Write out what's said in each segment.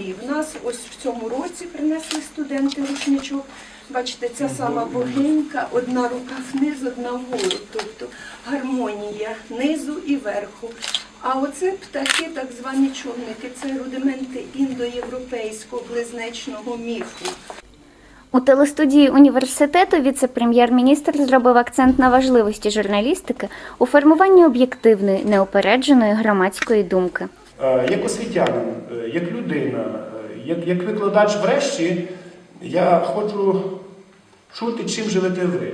В нас ось в цьому році принесли студенти рушничок. Бачите, ця сама богинька, одна рука вниз, одна вгору. Тобто гармонія низу і верху. А оце птахи, так звані човники, це рудименти індоєвропейського близнечного міфу. У телестудії університету віце-прем'єр-міністр зробив акцент на важливості журналістики у формуванні об'єктивної, неупередженої громадської думки. Е, як освітянин, як людина, як, як викладач врешті, я хочу чути, чим живете ви.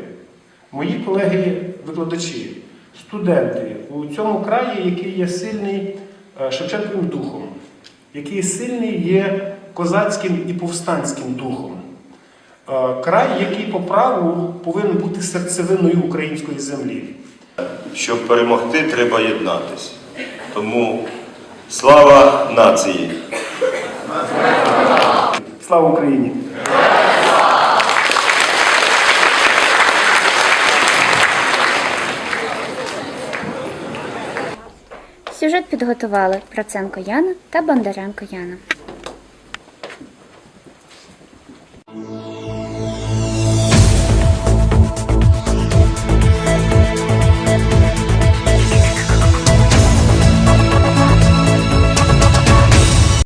Мої колеги-викладачі, студенти у цьому краї, який є сильний е, Шевченковим духом, який сильний є козацьким і повстанським духом. Е, Край, який по праву повинен бути серцевиною української землі. Щоб перемогти, треба єднатися. Тому слава нації! Слава Україні! Сюжет підготували Проценко Яна та Бондаренко Яна.